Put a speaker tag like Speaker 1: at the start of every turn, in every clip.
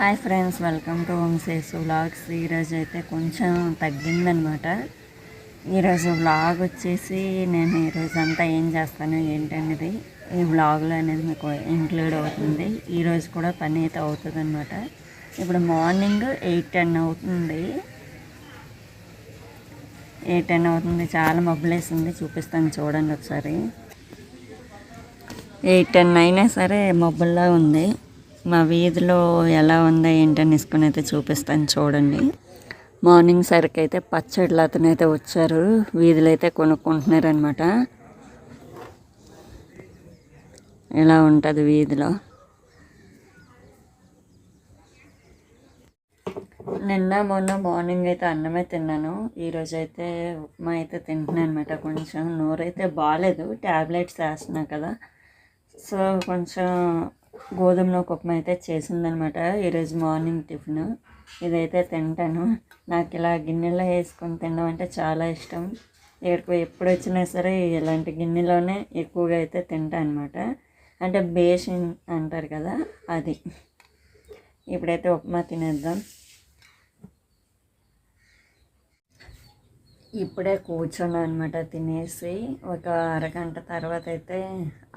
Speaker 1: Hi friends welcome to home says vlogs ఈరోజు అయితే కొంచెం తగ్గిందనమాట ఈరోజు వ్లాగ్ వచ్చేసి నేను ఈరోజు అంతా ఏం చేస్తాను ఏంటనేది ఈ వ్లాగ్లో అనేది మీకు ఇంక్లూడ్ అవుతుంది. ఈరోజు కూడా పని అయితే అవుతుంది అనమాట ఇప్పుడు మార్నింగ్ ఎయిట్ టెన్ అవుతుంది. ఎయిట్ టెన్ అవుతుంది. చాలా మబ్బులేసింది. చూపిస్తాను చూడండి ఒకసారి. ఎయిట్ టెన్ అయినా సరే మబ్బుల్లా ఉంది. మా వీధిలో ఎలా ఉందో ఏంటని ఇసుకుని అయితే చూపిస్తాను చూడండి. మార్నింగ్ సరికి అయితే పచ్చడిలు అతను అయితే వచ్చారు. వీధులు అయితే కొనుక్కుంటున్నారు అనమాట ఎలా ఉంటుంది వీధిలో? నిన్న మొన్న మార్నింగ్ అయితే అన్నమే తిన్నాను. ఈరోజు అయితే ఉప్మా అయితే తింటున్నాను అనమాట కొంచెం నోరైతే బాగాలేదు ట్యాబ్లెట్స్ వేస్తున్నా కదా. సో కొంచెం గోధుమలో నూక ఉప్మా అయితే చేసిందనమాట. ఈరోజు మార్నింగ్ టిఫిన్. ఇదైతే తింటాను. నాకు ఇలా గిన్నెలో వేసుకొని తినడం అంటే చాలా ఇష్టం. ఎక్కడికి ఎప్పుడు వచ్చినా సరే ఇలాంటి గిన్నెలోనే ఎక్కువగా అయితే తింటాను అనమాట. అంటే బేసిన్ అంటారు కదా అది. ఇప్పుడైతే ఉప్మా తినేద్దాం. ఇప్పుడే కూర్చున్నాను అనమాట తినేసి ఒక అరగంట తర్వాత అయితే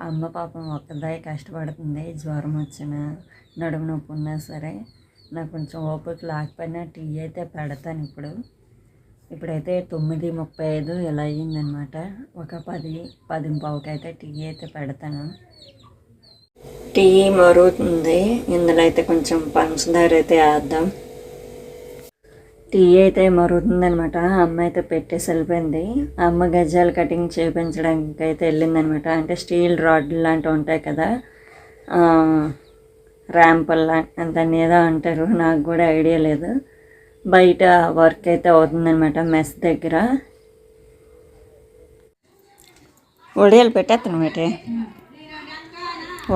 Speaker 1: అమ్మ పాపం ఒక్కదాయి కష్టపడుతుంది జ్వరం వచ్చిన నడుము నొప్పి ఉన్నా సరే. నాకు కొంచెం ఓపిక లేకపోయినా టీ అయితే పెడతాను ఇప్పుడు. ఇప్పుడైతే తొమ్మిది ముప్పై ఐదు ఇలా అయ్యిందనమాట ఒక పది పది పావుకైతే టీ అయితే పెడతాను. టీ మరుగుతుంది ఇందులో అయితే కొంచెం పంచదార అయితే వేద్దాం. టీ అయితే మరుగుతుందనమాట అమ్మ అయితే పెట్టేసి వెళ్ళిపోయింది. అమ్మ గజ్జాలు కటింగ్ చేయించడానికి అయితే వెళ్ళిందనమాట అంటే స్టీల్ రాడ్ లాంటివి ఉంటాయి కదా. ర్యాంపుల్ లాంటి దాన్ని ఏదో అంటారు. నాకు కూడా ఐడియా లేదు. బయట వర్క్ అయితే అవుతుందనమాట మెస్ దగ్గర. ఒడియాలు పెట్టేస్తాను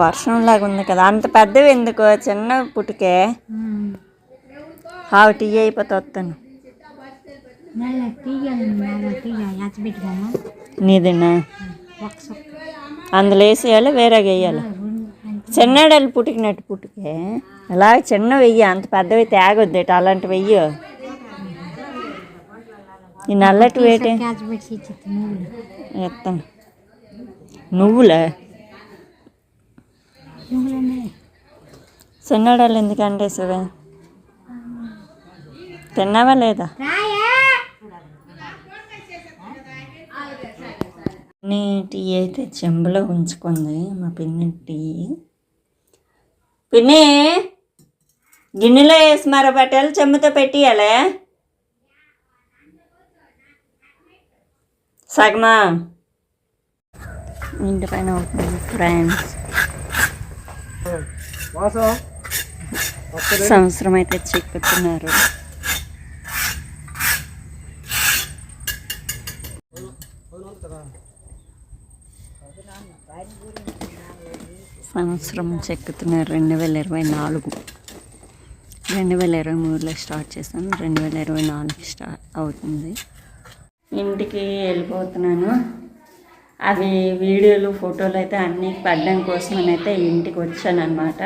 Speaker 1: వర్షం లాగా ఉంది కదా. అంత పెద్దవి ఎందుకు? చిన్న పుట్టుకే. హావ్ టీ అయిపోతే వస్తాను. నీదేనా? అందులో వేసేయాలి వేరేగా వేయాలి. చిన్నడలు పుట్టుకినట్టు పుట్టుకే. అలా చిన్న వెయ్యి అంత పెద్దవి తేగొద్ది అలాంటి వెయ్యి. ఈ నల్లటి వేటే. ఎత్తాను. నువ్వులే? చిన్నడాలు ఎందుకంటే సరే తిన్నావా లేదా? నీ టీ అయితే చెంబులో ఉంచుకుంది మా పిన్ని టీ. పిన్ని గిన్నెలో వేసి మరబట్టాలి చెంబుతో పెట్టియాలే. సగమా. ఇంటి పైన ఫ్రెండ్స్ సంవత్సరం అయితే చెక్కుతున్నారు సంవత్సరం చెక్కుతున్నారు రెండు వేల ఇరవై నాలుగు. రెండు వేల ఇరవై మూడులో స్టార్ట్ చేశాను. రెండు వేల ఇరవై నాలుగు స్టార్ట్ అవుతుంది. ఇంటికి వెళ్ళిపోతున్నాను. అవి వీడియోలు ఫోటోలు అయితే అన్నీ పడ్డం కోసం అయితే ఇంటికి వచ్చాను అనమాట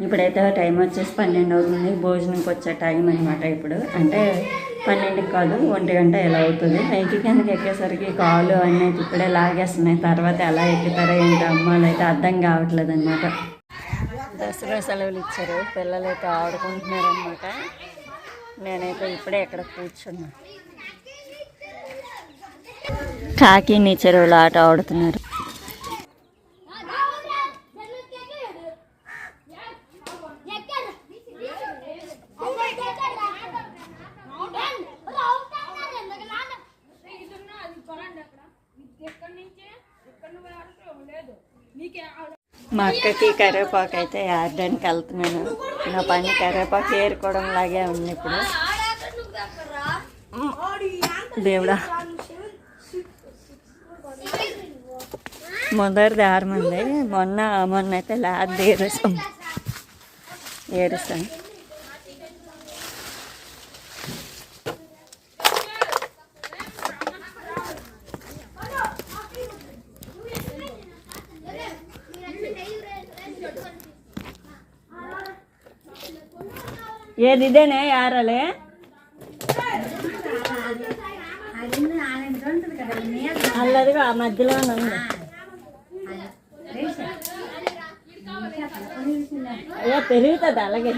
Speaker 1: ఇప్పుడైతే టైం వచ్చేసి పన్నెండు అవుతుంది. భోజనంకి వచ్చే టైం అనమాట ఇప్పుడు. అంటే పన్నెండుకి కాదు ఒంటి గంట ఎలా అవుతుంది? పైకి కిందకి ఎక్కేసరికి కాలు అన్నీ ఇప్పుడే లాగేస్తున్నాయి. తర్వాత ఎలా ఎక్కుతారో ఏంటి అమ్మాయిలు అయితే అర్థం కావట్లేదు అనమాట దసరా సెలవులు ఇచ్చారు. పిల్లలు అయితే ఆడుకుంటున్నారు అనమాట నేనైతే ఇప్పుడే ఇక్కడ కూర్చున్నా. కాకి నీ ఆట ఆడుతున్నారు. మా అక్కకి కరివేపాకు అయితే ఆడడానికి వెళ్తున్నాను. నా పని కరివేపాకు ఏరుకోవడం లాగే ఉంది ఇప్పుడు. దేవుడా. మొదటిది దారమంది మొన్న మొన్న అయితే లాది ఏరుస్తాం ఏరుస్తాను ఏది ఇదేనే యారలే అల్లదిగా ఆ మధ్యలో ఉంది ఏ పెరుగుతుంది అలాగే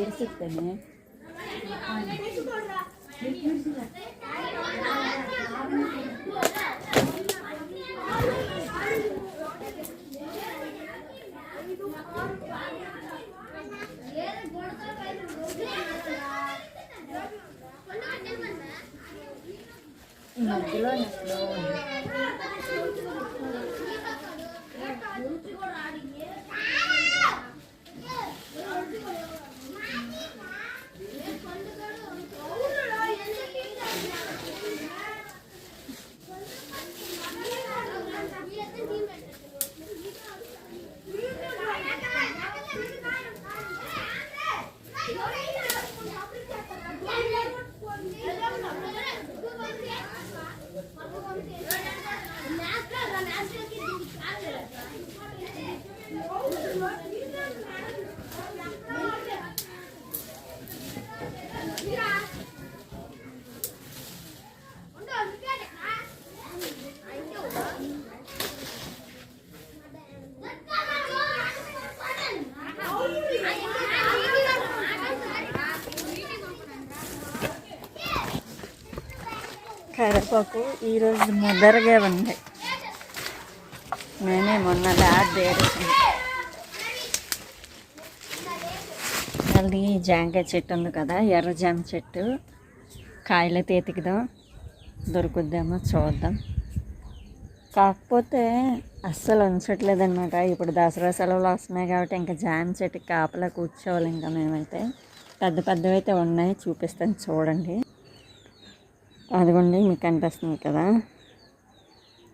Speaker 1: ఇరుస్తుంది ఈ మధ్యలో ఎక్కడో ఉంది. 拿这个拿这个给 गाने కరివేపాకు ఈరోజు ముదరగా ఉంది. నేనే మొన్న ల్యాబ్ వేరేసాను మళ్ళీ జాంకాయ చెట్టు ఉంది కదా ఎర్ర జామ చెట్టు. కాయలు తీతికిదాం దొరుకుద్దేమో చూద్దాం. కాకపోతే అస్సలు ఉంచట్లేదన్నమాట. ఇప్పుడు దసరా సెలవులు వస్తున్నాయి కాబట్టి ఇంకా జామ చెట్టు కాపలా కూర్చోవాలి ఇంకా మేమైతే. పెద్ద పెద్దవి అయితే ఉన్నాయి చూపిస్తాను చూడండి. అదిగోండి మీకు కనిపిస్తుంది కదా.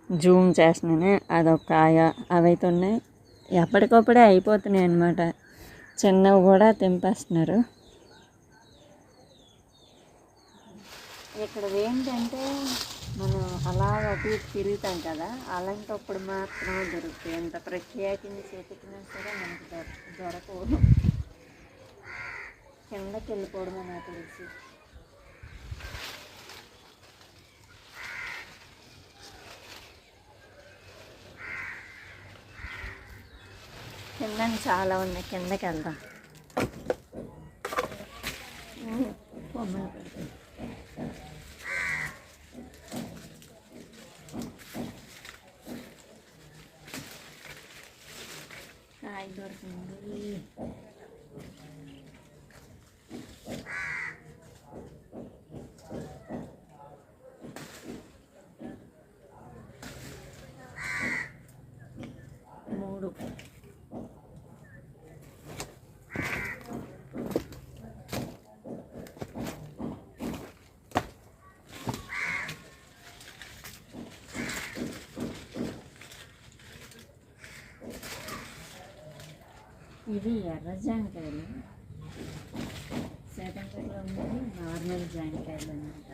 Speaker 1: జూమ్ చేస్తున్నాను అదొక కాయ. అవైతే ఉన్నాయి. ఎప్పటికప్పుడే అయిపోతున్నాయి అన్నమాట. చిన్నవి కూడా తెంపేస్తున్నారు. ఇక్కడ ఏంటంటే మనం అలా అటు ఇటు తిరుగుతాం కదా అలాంటప్పుడు మాత్రమే దొరుకుతాయి. ఎంత ప్రత్యేకించి వెతికినా సరే మనకి దొర దొరకవు. కిందకి వెళ్ళిపోవడం నాకు తెలిసి. కింద చాలా ఉన్నాయి కిందకి వెళ్దాం ఉమ్, బొమ్మలు పెడతాయి. కాయ దొరికింది ఇది ఎర్ర జాంకాయలు. సేతంకాయలు ఉన్నది నార్మల్ జాంకాయలు అన్నమాట.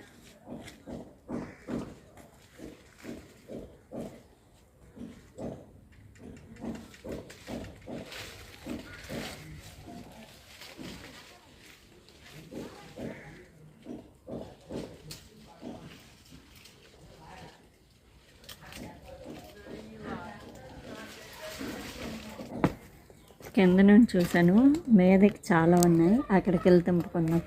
Speaker 1: కింద నుంచి చూశాను. మీదకి చాలా ఉన్నాయి. అక్కడికి వెళ్ళి తెంపుకుందాం.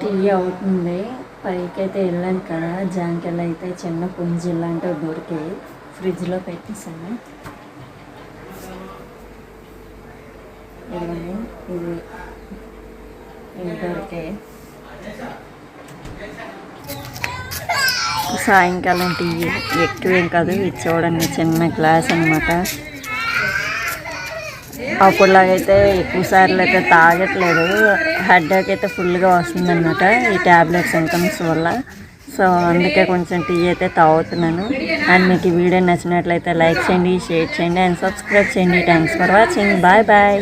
Speaker 1: టీ అవుతుంది. పైకి అయితే వెళ్ళాను కదా జాంకాయలు అయితే చిన్న పుంజి లాంటివి దొరికాయి. ఫ్రిడ్జ్లో పెట్టేసాను ఇదిగోండి. ఇది ఇవి దొరికాయి. సాయంకాలం టీ ఎక్కువేం కాదు ఇది చూడండి చిన్న గ్లాస్ అనమాట అప్పుడులాగైతే ఎక్కువ సార్లు అయితే తాగట్లేదు. హెడ్ఏక్ అయితే ఫుల్గా వస్తుందన్నమాట ఈ ట్యాబ్లెట్ సిమ్టమ్స్ వల్ల. సో అందుకే కొంచెం టీ అయితే తాగుతున్నాను. అండ్ మీకు ఈ వీడియో నచ్చినట్లయితే లైక్ చేయండి షేర్ చేయండి అండ్ సబ్స్క్రైబ్ చేయండి. Thanks for watching bye bye